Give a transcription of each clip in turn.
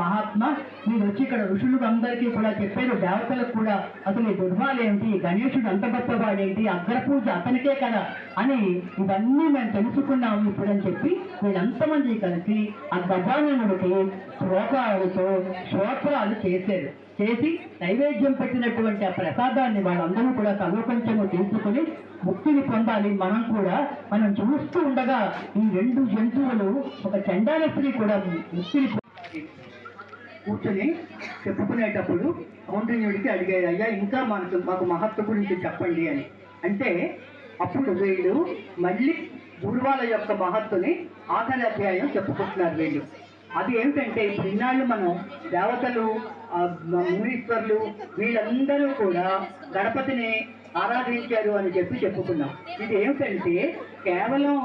మహాత్మ మీరు వచ్చి ఇక్కడ ఋషులకు అందరికీ కూడా చెప్పారు దేవతలకు కూడా అతని ఈ ఏంటి గణేశుడు అంత గొప్పవాడేంటి అగ్రపూజ అతనికే కదా అని ఇవన్నీ మేము తెలుసుకున్నాము ఇప్పుడు అని చెప్పి వీళ్ళంతమంది కలిసి ఆ గజాననుడికి శ్లోకాలతో శ్లోకాలు చేశారు. చేసి నైవేద్యం పెట్టినటువంటి ఆ ప్రసాదాన్ని వాళ్ళందరూ కూడా సర్వపంచము తీసుకుని ముక్తిని పొందాలి. మనం కూడా మనం చూస్తూ ఉండగా ఈ రెండు జంతువులు ఒక చండాల స్త్రీ కూడా ముక్తిని పొందాలి. కూర్చొని చెప్పుకునేటప్పుడు కౌంటన్యుడికి అడిగారు అయ్యా ఇంకా మనకు మాకు మహత్వ గురించి చెప్పండి అని. అంటే అప్పుడు వీళ్ళు మళ్ళీ గురువాల యొక్క మహత్తుని ఆఖరి అధ్యాయం చెప్పుకుంటున్నారు వీళ్ళు. అది ఏమిటంటే ఇప్పుడు ఇన్నాళ్ళు మనం దేవతలు మునీశ్వర్లు వీళ్ళందరూ కూడా గణపతిని ఆరాధించారు అని చెప్పి చెప్పుకున్నాం. ఇది ఏమిటంటే కేవలం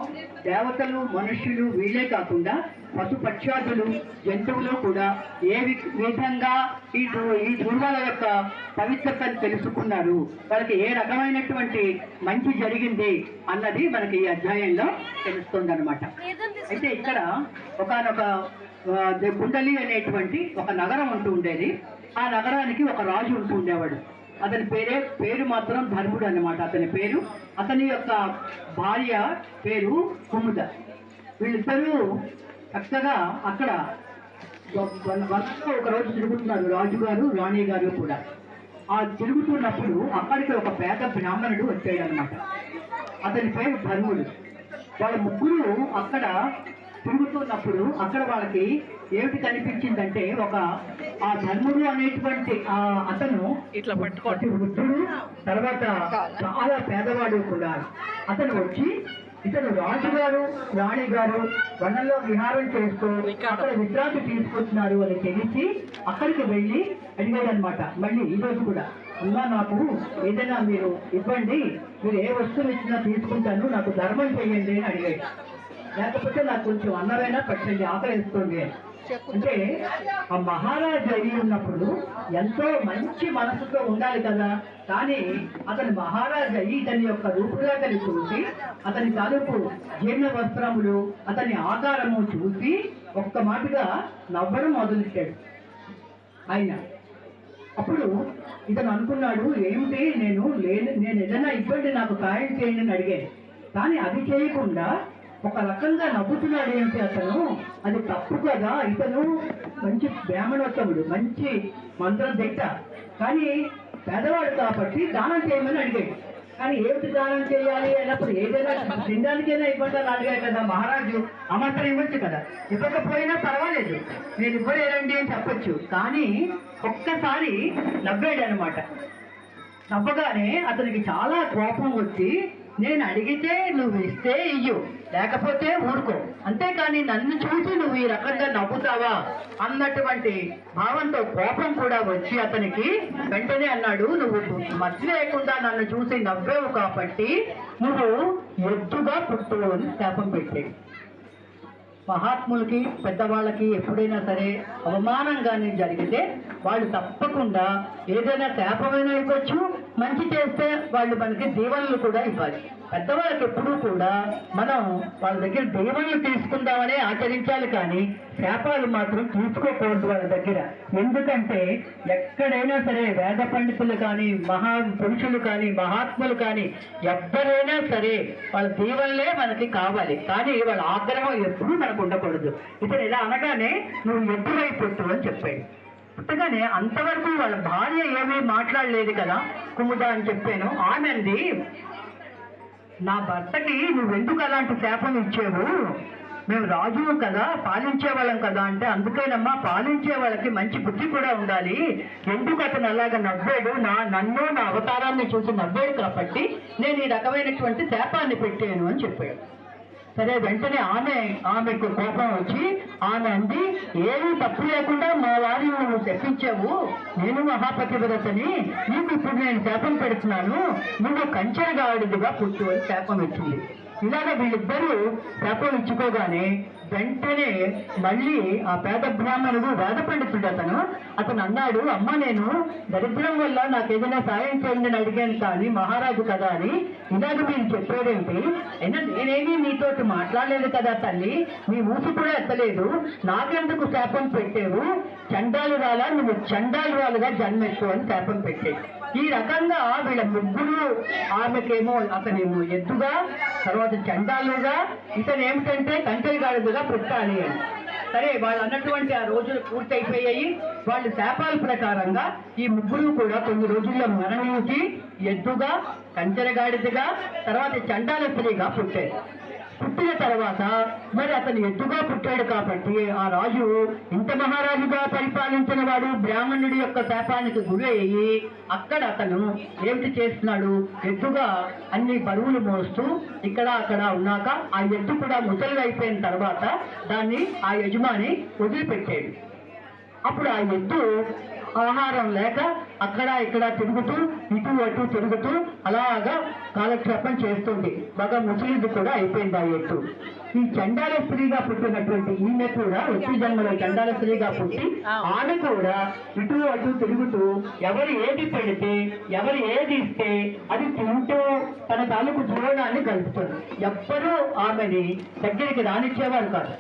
దేవతలు మనుష్యులు వీళ్ళే కాకుండా పశుపక్షాదులు జంతువులు కూడా ఏ విధంగా ఈ ఈ దుర్వాల యొక్క పవిత్రతను తెలుసుకున్నారు? వాళ్ళకి ఏ రకమైనటువంటి మంచి జరిగింది అన్నది మనకి ఈ అధ్యాయంలో తెలుస్తుంది అయితే ఇక్కడ ఒకనొక కుండలి అనేటువంటి ఒక నగరం ఉంటూ ఉండేది. ఆ నగరానికి ఒక రాజు ఉంటూ ఉండేవాడు. అతని పేరే పేరు మాత్రం ధర్ముడు అన్నమాట. అతని పేరు అతని యొక్క భార్య పేరు కుముద. వీళ్ళిద్దరూ చక్కగా అక్కడ వరుసగా ఒక రోజు తిరుగుతున్నారు రాజుగారు రాణి గారు కూడా. ఆ తిరుగుతున్నప్పుడు అక్కడికి ఒక పేద బ్రాహ్మణుడు వచ్చాడు అనమాట అతని పేరు ధర్ముడు. వాళ్ళ ముగ్గురు అక్కడ తిరుగుతున్నప్పుడు అక్కడ వాళ్ళకి ఏమిటి కనిపించిందంటే ఒక ఆ ధర్ముడు అనేటువంటి ఆ అతను ఇట్లా పట్టుకో అతి వృద్ధుడు తర్వాత చాలా పేదవాడు కూడా. అతను వచ్చి ఇతను రాజుగారు రాణి గారు వనంలో విహారం చేస్తూ అక్కడ విశ్రాంతి తీసుకొచ్చినారు అని తెలిసి అక్కడికి వెళ్ళి అడిగాడు అనమాట మళ్ళీ ఈ రోజు కూడా అమ్మా నాకు ఏదైనా మీరు ఇవ్వండి మీరు ఏ వస్తువు ఇచ్చినా తీసుకుంటాను నాకు ధర్మం చేయండి అని అడిగాడు. లేకపోతే నాకు కొంచెం అన్నమైనా పెట్టండి ఆకలిస్తుంది అని. అంటే ఆ మహారాజు అయి ఉన్నప్పుడు ఎంతో మంచి మనసుతో ఉండాలి కదా. కానీ అతని మహారాజు అయి ఇతని యొక్క రూపురేఖని చూసి అతని తలుపు జీర్ణ వస్త్రములు అతని ఆకారము చూసి ఒక్క మాటగా నవ్వడం మొదలెట్టాడు ఆయన అప్పుడు ఇతను అనుకున్నాడు ఏమిటి? నేను లేని నేను ఏదైనా ఇబ్బంది నాకు సాయం చేయండి అని అడిగాను కానీ అది చేయకుండా ఒక రకంగా నవ్వుతున్నాడు ఏంటి అతను అది తప్పు కదా ఇతను మంచి బ్రాహ్మణోత్తముడు మంచి మంత్రం దిట్ట కానీ పేదవాడు కాబట్టి దానం చేయమని అడిగాడు. కానీ ఏమిటి దానం చేయాలి అన్నప్పుడు ఏదైనా తినడానికైనా ఇబ్బంది అని కదా మహారాజు. అమంతరం ఇవ్వచ్చు కదా? ఇవ్వకపోయినా పర్వాలేదు. నేను ఇవ్వలేరండి అని చెప్పొచ్చు. కానీ ఒక్కసారి నవ్వాడు అనమాట నవ్వగానే అతనికి చాలా కోపం వచ్చి నేను అడిగితే నువ్వు ఇస్తే ఇయ్యు లేకపోతే ఊరుకో. అంతేకాని నన్ను చూసి నువ్వు ఈ రకంగా నవ్వుతావా? అన్నటువంటి భావంతో కోపం కూడా వచ్చి అతనికి వెంటనే అన్నాడు నువ్వు మర్చి లేకుండా నన్ను చూసి నవ్వేవు కాబట్టి నువ్వు ఎద్దుగా పుట్టు అని శాపం పెట్టాడు. మహాత్ములకి పెద్దవాళ్ళకి ఎప్పుడైనా సరే అవమానం కానీ జరిగితే వాళ్ళు తప్పకుండా ఏదైనా శాపమైనా ఇవ్వచ్చు మంచి చేస్తే వాళ్ళు మనకి దీవెనలు కూడా ఇవ్వాలి. పెద్దవాళ్ళకి ఎప్పుడూ కూడా మనం వాళ్ళ దగ్గర దీవెనలు తీసుకుందామనే ఆచరించాలి కానీ శాపాలు మాత్రం తీసుకోకూడదు వాళ్ళ దగ్గర. ఎందుకంటే ఎక్కడైనా సరే వేద పండితులు కానీ మహా పురుషులు కానీ మహాత్ములు కానీ ఎవ్వరైనా సరే వాళ్ళ దీవెనలే మనకి కావాలి. కానీ వాళ్ళ ఆగ్రహం ఎప్పుడూ మనకు ఉండకూడదు. ఇతను ఇలా అనగానే నువ్వు ఎప్పుడైపోతు అని చెప్పాడు. పుట్టగానే అంతవరకు వాళ్ళ భార్య ఏమీ మాట్లాడలేదు కదా కుముద అని చెప్పాను. ఆమె అంది నా భర్తకి నువ్వెందుకు అలాంటి శాపం ఇచ్చావు? మేము రాజువు కదా పాలించే వాళ్ళం కదా అంటే అందుకేనమ్మా పాలించే వాళ్ళకి మంచి బుద్ధి కూడా ఉండాలి. ఎందుకు అతను అలాగ నవ్వాడు? నా నన్ను నా అవతారాన్ని చూసి నవ్వాడు కాబట్టి నేను ఈ రకమైనటువంటి శాపాన్ని పెట్టాను అని చెప్పాడు. సరే వెంటనే ఆమె ఆమెకు కోపం వచ్చి ఆమె అంది ఏమీ తప్పు లేకుండా మా వారిని నువ్వు తెప్పించావు. నేను మహాపతివ్రతని. నీకు ఇప్పుడు నేను శాపం పెడుతున్నాను. నువ్వు కంచెరగాడిదిగా పుట్టు అని శాపం ఇచ్చింది. ఇలాగ వీళ్ళిద్దరూ శాపం ఇచ్చుకోగానే వెంటనే మళ్ళీ ఆ పేద బ్రాహ్మణుడు వేద పండితుడు అతను. అతను అన్నాడు అమ్మ నేను దరిద్రం వల్ల నాకు ఏదైనా సాయం చేయండి అని అడిగాను కానీ మహారాజు కదా అని. ఇలాగ మీరు చెప్పేదేంటి అయినా నేనేమీ మీతోటి మాట్లాడలేదు కదా తల్లి. నీ ఊసి కూడా ఎత్తలేదు. నాకెందుకు శాపం పెట్టేవు? చండాలు రాలా నువ్వు చండాలు రాలుగా జన్మెత్తు అని శాపం పెట్టేది ఈ రకంగా వీళ్ళ ముగ్గురు ఆమెకేమో అతనేమో ఎద్దుగా తర్వాత చండాలుగా ఇతను ఏమిటంటే కంచెగాడుగా పుట్టాలి అని. సరే వాళ్ళు అన్నటువంటి ఆ రోజులు పూర్తయిపోయాయి. వాళ్ళ శాపాల ప్రకారంగా ఈ ముగ్గురు కూడా కొన్ని రోజుల్లో మరణించి ఎద్దుగా కంచెరగాడిదగా తర్వాత చండాల స్త్రీగా పుట్టారు పుట్టిన తర్వాత మరి అతను ఎద్దుగా పుట్టాడు కాబట్టి ఆ రాజు ఇంత మహారాజుగా పరిపాలించిన వాడు బ్రాహ్మణుడి యొక్క శాపానికి గురి అయ్యి అక్కడ అతను ఏమిటి చేస్తున్నాడు? ఎద్దుగా అన్ని బరువులు మోస్తూ ఇక్కడ అక్కడ ఉన్నాక ఆ ఎద్దు కూడా ముసలి అయిపోయిన తర్వాత దాన్ని ఆ యజమాని వదిలిపెట్టాడు అప్పుడు ఆ ఎద్దు ఆహారం లేక అక్కడ ఇక్కడ తిరుగుతూ ఇటు అటు తిరుగుతూ అలాగా కాలక్షేపం చేస్తుంది. బాగా ముసలిది కూడా అయిపోయింది ఆ ఎద్దు ఈ చండాల స్త్రీగా పుట్టినటువంటి ఈమె కూడా వచ్చి జన్మలో చండాల స్త్రీగా పుట్టి ఆమె కూడా ఇటు అటు తిరుగుతూ ఎవరు ఏది పెడితే ఎవరు ఏది ఇస్తే అది తింటూ తన తాలూకు జీవనాన్ని గడుపుతుంది. ఎవ్వరూ ఆమెని దగ్గరికి రానిచ్చేవారు కాదు.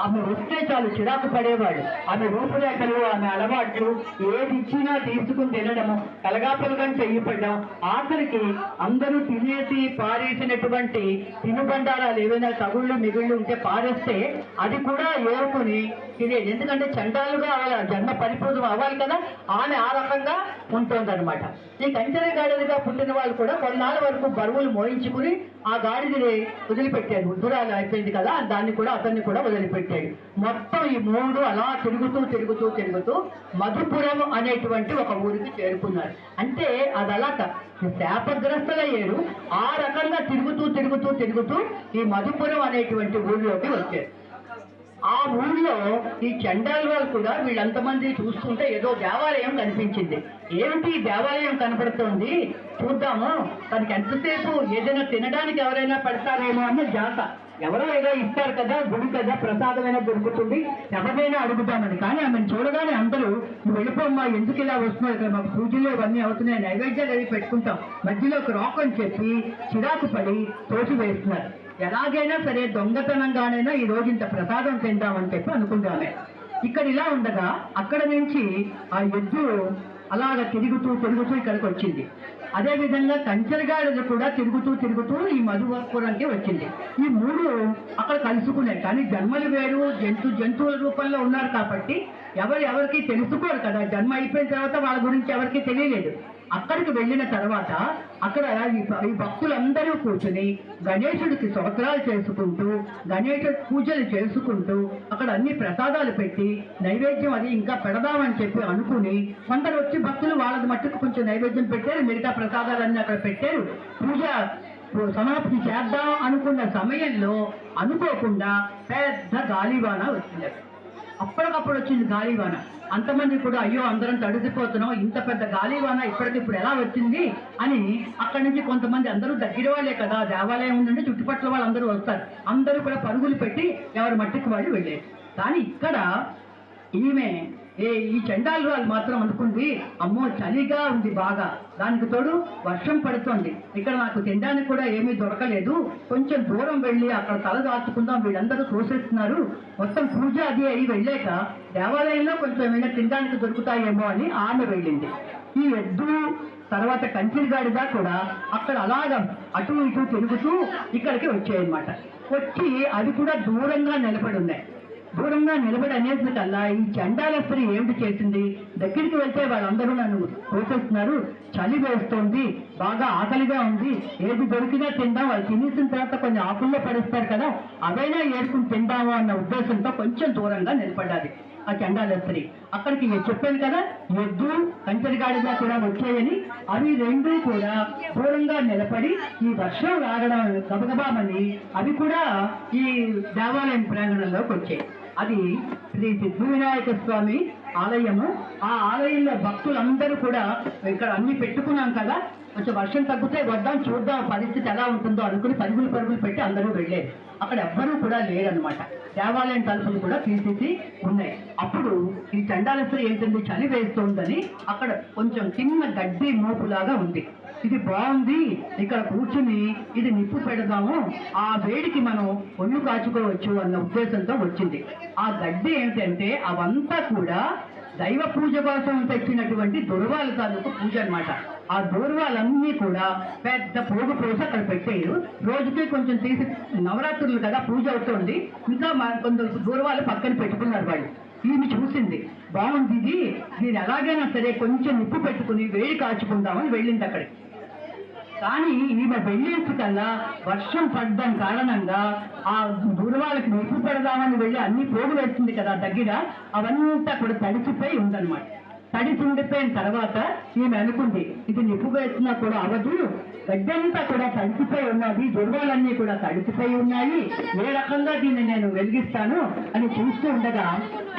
ఆమె వస్తే చాలు చిరాకు పడేవాడు. ఆమె రూపురేఖలు ఆమె అలవాట్లు ఏది ఇచ్చినా తీసుకుని తినడము కలగాపలగని చెయ్యపడడం ఆఖరికి అందరూ తినేసి పారేసినటువంటి తినుబండారాలు ఏవైనా తగుళ్ళు మిగుళ్ళు ఉంటే పారేస్తే అది కూడా ఏరుకుని తినేది ఎందుకంటే చండాలుగా వాళ్ళ జన్మ పరిపూర్ణం అవ్వాలి కదా ఆమె ఆ రకంగా ఉంటుందన్నమాట. ఈ కంచెర గాడిదగా పుట్టిన వాళ్ళు కూడా కొన్నాళ్ళ వరకు బరువులు మోయించుకుని ఆ గాడిదని వదిలిపెట్టారు. ఉద్దురాలు అయిపోయింది కదా దాన్ని కూడా అతన్ని కూడా వదిలిపెట్టాడు మొత్తం ఈ మూడు అలా తిరుగుతూ తిరుగుతూ తిరుగుతూ మధుపురం అనేటువంటి ఒక ఊరికి చేరుకున్నారు. అంటే అది అలా శాపగ్రస్తులయ్యారు. ఆ రకంగా తిరుగుతూ తిరుగుతూ తిరుగుతూ ఈ మధుపురం అనేటువంటి ఊరిలోకి వచ్చారు. ఆ ఊళ్ళో ఈ చండాల వాళ్ళు కూడా వీళ్ళంతమంది చూస్తుంటే ఏదో దేవాలయం కనిపించింది. ఏమిటి ఈ దేవాలయం కనపడుతోంది? చూద్దాము. తనకి ఎంతసేపు ఏదైనా తినడానికి ఎవరైనా పెడతారేమో అన్న జాత. ఎవరో ఏదో ఇస్తారు కదా గుడి కదా ప్రసాదమైనా దొరుకుతుంది. ఎవరైనా అడుగుతామని కానీ ఆమెను చూడగానే అందరూ నువ్వు వెళ్ళిపోమ్మా ఎందుకు ఇలా వస్తున్నావు? ఇక్కడ మాకు పూజలు ఇవన్నీ అవుతున్నాయి నైవేద్యాలు అవి పెట్టుకుంటాం. మధ్యలో ఒక రాక్ అని చెప్పి చిరాకు పడి తోసి వేస్తున్నారు ఎలాగైనా సరే దొంగతనంగానైనా ఈ రోజు ఇంత ప్రసాదం తిందామని చెప్పి అనుకుంటామే ఇక్కడ ఇలా ఉండగా అక్కడ నుంచి ఆ ఎద్దు అలాగ తిరుగుతూ తిరుగుతూ ఇక్కడికి వచ్చింది. అదేవిధంగా విధంగా కూడా తిరుగుతూ తిరుగుతూ ఈ మధువపురానికి వచ్చింది. ఈ మూడు అక్కడ కలుసుకున్నాయి కానీ జన్మలు వేరు జంతు జంతువుల రూపంలో ఉన్నారు కాబట్టి ఎవరు ఎవరికి తెలుసుకోరు కదా. జన్మ అయిపోయిన తర్వాత వాళ్ళ గురించి ఎవరికి తెలియలేదు. అక్కడికి వెళ్ళిన తర్వాత అక్కడ ఈ భక్తులందరూ కూర్చుని గణేశుడికి స్తోత్రాలు చేసుకుంటూ గణేశ పూజలు చేసుకుంటూ అక్కడ అన్ని ప్రసాదాలు పెట్టి నైవేద్యం అది ఇంకా పెడదామని చెప్పి అనుకుని కొందరు వచ్చి భక్తులు వాళ్ళది మట్టుకు కొంచెం నైవేద్యం పెట్టారు మిగతా ప్రసాదాలన్నీ అక్కడ పెట్టారు. పూజ సమాప్తి చేద్దాం అనుకున్న సమయంలో అనుకోకుండా పెద్ద గాలివాన వచ్చింది అప్పటికప్పుడు వచ్చింది గాలివాన. అంతమంది కూడా అయ్యో అందరం తడిసిపోతున్నాం. ఇంత పెద్ద గాలివాన ఇప్పటికిప్పుడు ఎలా వచ్చింది? అని అక్కడి నుంచి కొంతమంది అందరూ దగ్గర వాళ్ళే కదా దేవాలయం ఉందంటే చుట్టుపక్కల వాళ్ళందరూ వస్తారు. అందరూ కూడా పరుగులు పెట్టి ఎవరి మట్టికి వాళ్ళు వెళ్ళారు కానీ ఇక్కడ ఈమె ఏ ఈ చండాలు వాళ్ళు మాత్రం అనుకుంది. అమ్మో చలిగా ఉంది బాగా. దానికి తోడు వర్షం పడుతోంది. ఇక్కడ నాకు తినడానికి కూడా ఏమీ దొరకలేదు. కొంచెం దూరం వెళ్ళి అక్కడ తల దాచుకుందాం వీళ్ళందరూ తోసేస్తున్నారు. మొత్తం పూజ అది అయి వెళ్ళాక దేవాలయంలో కొంచెం ఏమైనా తినడానికి దొరుకుతాయేమో అని ఆమె వెళ్ళింది. ఈ ఎద్దు తర్వాత కంచిరిగాడిగా కూడా అక్కడ అలాగ అటు ఇటు తిరుగుతూ ఇక్కడికి వచ్చాయన్నమాట. వచ్చి అది కూడా దూరంగా నిలబడి ఉన్నాయి దూరంగా నిలబడి అనేటికల్లా ఈ చండాల స్త్రీ ఏమిటి చేసింది? దగ్గరికి వెళ్తే వాళ్ళందరూ నన్ను పోసేస్తున్నారు చలి వేస్తోంది. బాగా ఆకలిగా ఉంది. ఏది దొరికినా తిందాం. వాళ్ళు తినేసిన తర్వాత కొన్ని ఆకుల్లో పడేస్తారు కదా అవైనా ఏడుకుని తిందాము అన్న ఉద్దేశంతో కొంచెం దూరంగా నిలబడ్డాది ఆ చండాల స్త్రీ అక్కడికి చెప్పాను కదా ఎద్దు కంచెరిగాడిగా కూడా వచ్చాయని. అవి రెండూ కూడా దూరంగా నిలబడి ఈ వర్షం రాగడం గబగబామని అవి కూడా ఈ దేవాలయం ప్రాంగణంలోకి వచ్చాయి. అది శ్రీ సిద్ధి వినాయక స్వామి ఆలయము. ఆ ఆలయంలో భక్తులందరూ కూడా ఇక్కడ అన్ని పెట్టుకున్నాం కదా. కొంచెం వర్షం తగ్గితే వద్దాం చూద్దాం పరిస్థితి ఎలా ఉంటుందో అనుకుని పరుగులు పరుగులు పెట్టి అందరూ వెళ్ళారు అక్కడ ఎవ్వరూ కూడా లేరనమాట దేవాలయం తలుపులు కూడా తీసేసి ఉన్నాయి. అప్పుడు ఈ చండాలశ్రీ ఏంటంటే చలి వేస్తోందని అక్కడ కొంచెం చిన్న గడ్డి మోపులాగా ఉంది. ఇది బాగుంది ఇక్కడ కూర్చుని ఇది నిప్పు పెడదాము ఆ వేడికి మనం ఒళ్ళు కాచుకోవచ్చు అన్న ఉద్దేశంతో వచ్చింది. ఆ గడ్డి ఏంటంటే అవంతా కూడా దైవ పూజ కోసం తెచ్చినటువంటి దుర్వాల తాలూకు పూజ అన్నమాట. ఆ దూర్వాలన్నీ కూడా పెద్ద పోగు పోసి అక్కడ పెట్టారు రోజుకి కొంచెం తీసి నవరాత్రులు కదా పూజ అవుతుంది. ఇంకా మా కొందరు దూర్వాలు పక్కన పెట్టుకున్నారు వాళ్ళు. ఈమె చూసింది. బాగుంది ఇది. దీని ఎలాగైనా సరే కొంచెం నిప్పు పెట్టుకుని వేడి కాచుకుందామని వెళ్ళింది అక్కడికి కానీ ఈమె వెళ్ళేసుకల్లా వర్షం పడ్డం కారణంగా ఆ దూరవాళ్ళకి నిప్పు పెడదామని వెళ్ళి అన్ని పోగు వేస్తుంది కదా దగ్గర. అవంతా కూడా తడిచిపోయి ఉందన్నమాట. తడిసి ఉండిపోయిన తర్వాత ఈమె అనుకుంది ఇది నిప్పుగా ఇచ్చినా కూడా అవదు గడ్డంతా కూడా తడిసిపోయి ఉన్నది దుర్వాలన్నీ కూడా తడిసిపోయి ఉన్నాయి. ఏ రకంగా దీన్ని నేను వెలిగిస్తాను? అని చూస్తూ ఉండగా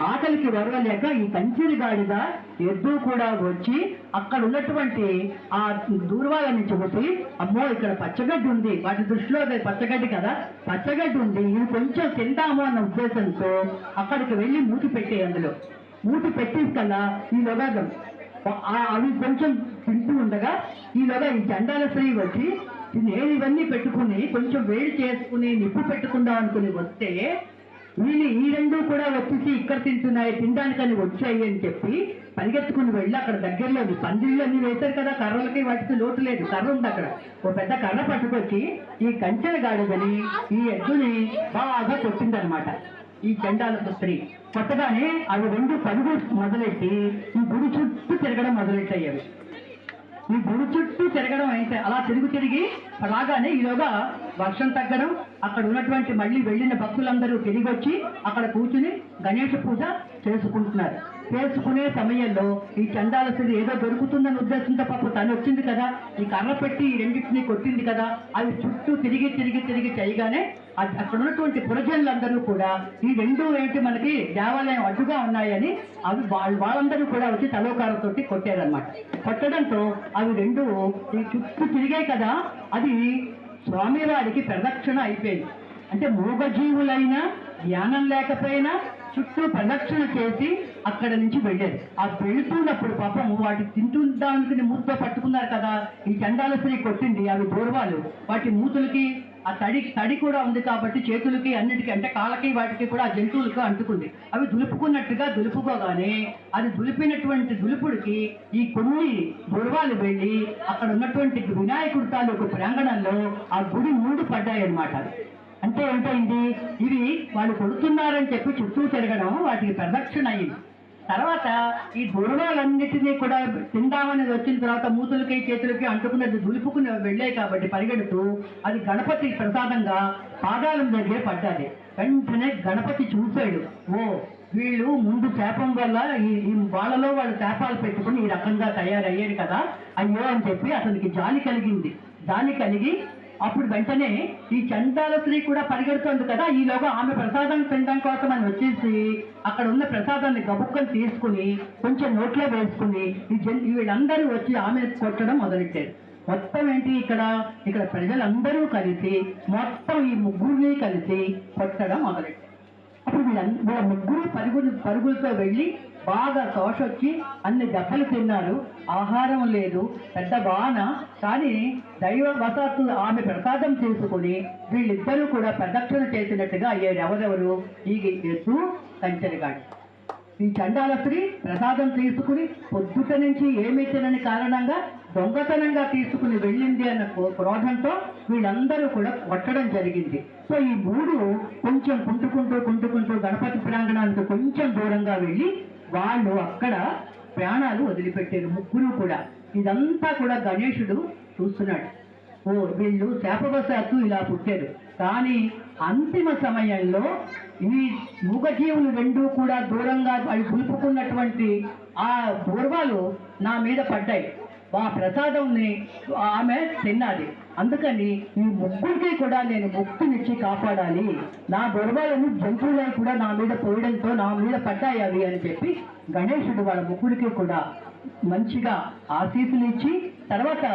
ఆకలికి వరవలేక ఈ కంచిరి గాడిద ఎద్దు కూడా వచ్చి అక్కడ ఉన్నటువంటి ఆ దూర్వాలని చూసి అమ్మో ఇక్కడ పచ్చగడ్డి ఉంది. వాటి దృష్టిలో పచ్చగడ్డి కదా. పచ్చగడ్డి ఉంది. ఇవి కొంచెం తింటాము అన్న ఉద్దేశంతో అక్కడికి వెళ్ళి మూతి పెట్టే అందులో మూతి పెట్టేసి ఈ ఈలోగా ఆ- అవి కొంచెం తింటూ ఉండగా ఈలోగా ఈ జెండాల స్త్రీ వచ్చి నేను ఇవన్నీ పెట్టుకుని కొంచెం వేడి చేసుకుని నిప్పు పెట్టుకుందాం అనుకుని వస్తే వీళ్ళు ఈ రెండు కూడా వచ్చేసి ఇక్కడ తింటున్నాయి తినడానికని వచ్చాయి అని చెప్పి పరిగెత్తుకుని వెళ్ళి అక్కడ దగ్గరలో పందిళ్ళు అన్ని వేశారు కదా కర్రలకి వాటికి లోటు లేదు కర్ర ఉంది అక్కడ. ఓ పెద్ద కర్ర పట్టుకొచ్చి ఈ కంచెల గాడిదని ఈ ఎద్దుని బాగా కొట్టిందనమాట. ఈ చండాల స్త్రీ. కొట్టగానే అవి రెండు పరుగు మొదలెట్టి ఈ గుడి చుట్టూ తిరగడం మొదలెట్టయ్యావి ఈ గుడి చుట్టూ తిరగడం అయితే అలా తిరుగు తిరిగి రాగానే ఈలోగా వర్షం తగ్గడం అక్కడ ఉన్నటువంటి మళ్ళీ వెళ్ళిన భక్తులందరూ తిరిగి వచ్చి అక్కడ కూర్చుని గణేష పూజ చేసుకుంటున్నారు. చేసుకునే సమయంలో ఈ చందాలసుడు ఏదో దొరుకుతుందని ఉద్దేశంతో పాప తను వచ్చింది కదా ఈ కర్ర పెట్టి ఈ రెండింటిని కొట్టింది కదా అవి చుట్టూ తిరిగి తిరిగి తిరిగి చేయగానే అక్కడ ఉన్నటువంటి పురజనులందరూ కూడా ఈ రెండు ఏంటి మనకి దేవాలయం అడ్డుగా ఉన్నాయని అవి వాళ్ళు వాళ్ళందరూ కూడా వచ్చి తలోకారంతో కొట్టారనమాట కొట్టడంతో అవి రెండు ఈ చుట్టూ తిరిగాయి కదా అది స్వామివారికి ప్రదక్షిణ అయిపోయింది. అంటే మూగజీవులైనా ధ్యానం లేకపోయినా చుట్టూ ప్రదక్షిణ చేసి అక్కడ నుంచి వెళ్ళారు. ఆ వెళుతున్నప్పుడు పాపం వాటి తింటుందానికి మూత పట్టుకున్నారు కదా. ఈ చండాల స్త్రీ కొట్టింది అవి దూర్వాలు వాటి మూతులకి ఆ తడి తడి కూడా ఉంది కాబట్టి చేతులకి అన్నిటికీ అంటే కాళ్ళకి వాటికి కూడా ఆ జంతువులకు అంటుకుంది. అవి దులుపుకున్నట్టుగా దులుపుకోగానే అది దులిపినటువంటి దులుపుడికి ఈ కొన్ని దూర్వాలు వెళ్ళి అక్కడ ఉన్నటువంటి వినాయకుడి తాలూకు ప్రాంగణంలో ఆ గుడి మూడు పడ్డాయి అన్నమాట అంటే ఏంటైంది ఇవి వాళ్ళు కొడుతున్నారని చెప్పి చుట్టూ తిరగడం వాటికి ప్రదక్షిణ అయింది తర్వాత ఈ దూరాలన్నిటినీ కూడా తిందామని వచ్చిన తర్వాత మూతులకి చేతులకి అంటుకున్నది దులుపుకుని వెళ్ళాయి కాబట్టి పరిగెడుతూ అది గణపతి ప్రసాదంగా పాదాల దగ్గర పడ్డది. వెంటనే గణపతి చూశాడు. ఓ వీళ్ళు ముందు శాపం వల్ల ఈ ఈ వాళ్ళలో వాళ్ళు శాపాలు పెట్టుకుని ఈ రకంగా తయారయ్యారు కదా అయ్యో అని చెప్పి అతనికి జాలి కలిగింది. జాలి కలిగి అప్పుడు వెంటనే ఈ చండాల స్త్రీ కూడా పరిగెడుతోంది కదా ఈలోగా ఆమె ప్రసాదం తినడం కోసం అని వచ్చేసి అక్కడ ఉన్న ప్రసాదాన్ని గబుక్కని తీసుకుని కొంచెం నోట్లో వేసుకుని ఈ జన్ వీళ్ళందరూ వచ్చి ఆమె కొట్టడం మొదలెట్టారు మొత్తం ఏంటి ఇక్కడ? ఇక్కడ ప్రజలందరూ కలిసి మొత్తం ఈ ముగ్గురిని కలిసి కొట్టడం మొదలెట్టారు అప్పుడు వీళ్ళ వీళ్ళ ముగ్గురు పరుగులు పరుగులతో వెళ్ళి బాగా తోషొచ్చి అన్ని దెబ్బలు తిన్నారు ఆహారం లేదు పెద్ద బాణ. కానీ దైవవశాత్తు ఆమె ప్రసాదం తీసుకుని వీళ్ళిద్దరూ కూడా ప్రదక్షిణ చేసినట్టుగా అయ్యారు. ఎవరెవరు? ఈ ఎత్తు కంచెరగాడు ఈ చండాల స్త్రీ ప్రసాదం తీసుకుని పొద్దుట నుంచి ఏమి తినని కారణంగా దొంగతనంగా తీసుకుని వెళ్ళింది అన్న క్రోధంతో వీళ్ళందరూ కూడా కొట్టడం జరిగింది. సో ఈ మూడు కొంచెం కుంటుకుంటూ కుంటుకుంటూ గణపతి ప్రాంగణానికి కొంచెం దూరంగా వెళ్ళి వాళ్ళు అక్కడ ప్రాణాలు వదిలిపెట్టారు ముగ్గురు కూడా. ఇదంతా కూడా గణేశుడు చూస్తున్నాడు. ఓ వీళ్ళు శాపవశాత్తు ఇలా పుట్టారు. కానీ అంతిమ సమయంలో ఈ మూగజీవులు రెండూ కూడా దూరంగా అవి పులుపుకున్నటువంటి ఆ పూర్వాలు నా మీద పడ్డాయి. ఆ ప్రసాదంని ఆమె తిన్నది. అందుకని ఈ ముగ్గురికి కూడా నేను ముక్తినిచ్చి కాపాడాలి. నా గొడవలను జంతువులు కూడా నా మీద పోయడంతో నా మీద పడ్డాయి అవి అని చెప్పి గణేశుడు వాళ్ళ ముగ్గురికి కూడా మంచిగా ఆశీస్సులు ఇచ్చి తర్వాత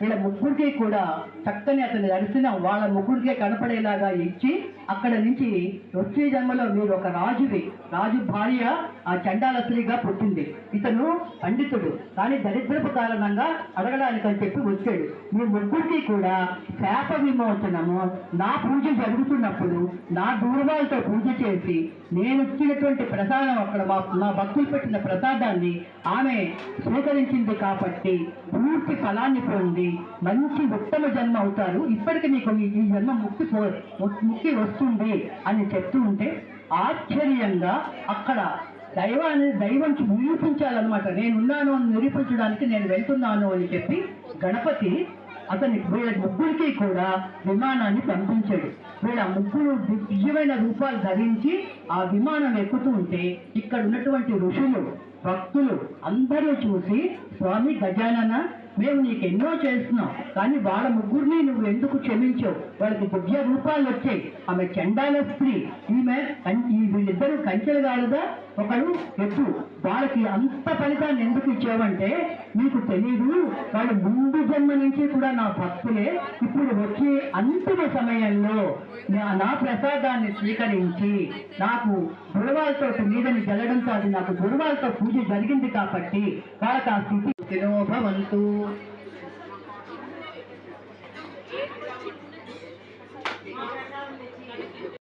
వీళ్ళ ముగ్గురికి కూడా చక్కని అతని అరిసిన వాళ్ళ ముగ్గురికి కనపడేలాగా ఇచ్చి అక్కడ నుంచి వచ్చే జన్మలో మీరు ఒక రాజువి రాజు భార్య ఆ చండాల స్త్రీగా పుట్టింది. ఇతను పండితుడు కానీ దరిద్రపు కారణంగా అడగడానికి అని చెప్పి వచ్చాడు. మీ ముగ్గురికి కూడా శాప విమోచనము నా పూజ జరుగుతున్నప్పుడు నా దూర్వాలతో పూజ చేసి నేను ఇచ్చినటువంటి ప్రసాదం అక్కడ మా నా భక్తులు పెట్టిన ప్రసాదాన్ని ఆమె స్వీకరించింది కాబట్టి పూర్తి ఫలాన్ని పొంది మంచి ఉత్తమ జన్మ అవుతారు ఇప్పటికి నీకు ఈ జన్మ ముక్తి ముక్తి వస్తుంది అని చెప్తూ ఉంటే ఆశ్చర్యంగా అక్కడ దైవాన్ని దైవం నిరూపించాలన్నమాట. నేనున్నాను అని నిరూపించడానికి నేను వెళ్తున్నాను అని చెప్పి గణపతి అతని వీళ్ళ ముగ్గురికి కూడా విమానాన్ని పంపించాడు. వీళ్ళ ముగ్గురు దివ్యమైన రూపాలు ధరించి ఆ విమానం ఎక్కుతూ ఉంటే ఇక్కడ ఉన్నటువంటి ఋషులు భక్తులు అందరూ చూసి స్వామి గజానన మేము నీకు ఎన్నో చేస్తున్నాం కానీ వాళ్ళ ముగ్గురిని నువ్వు ఎందుకు క్షమించావు? వాళ్ళకి దివ్య రూపాలు వచ్చాయి. ఆమె చండాల స్త్రీ. ఈమె వీళ్ళిద్దరూ కంచెలు కాలుగా ఒకడు ఎత్తు వాళ్ళకి అంత ఫలితాన్ని ఎందుకు ఇచ్చావంటే నీకు తెలియదు వాళ్ళు ముందు జన్మ నుంచి కూడా నా భక్తులే. ఇప్పుడు వచ్చే అంతిమ సమయంలో నా- నా ప్రసాదాన్ని స్వీకరించి నాకు గురువాలతో మీదని జరగడంతో అది నాకు గురువాలతో పూజ జరిగింది కాబట్టి వాళ్ళకి ఆ స్థితి భవంతు.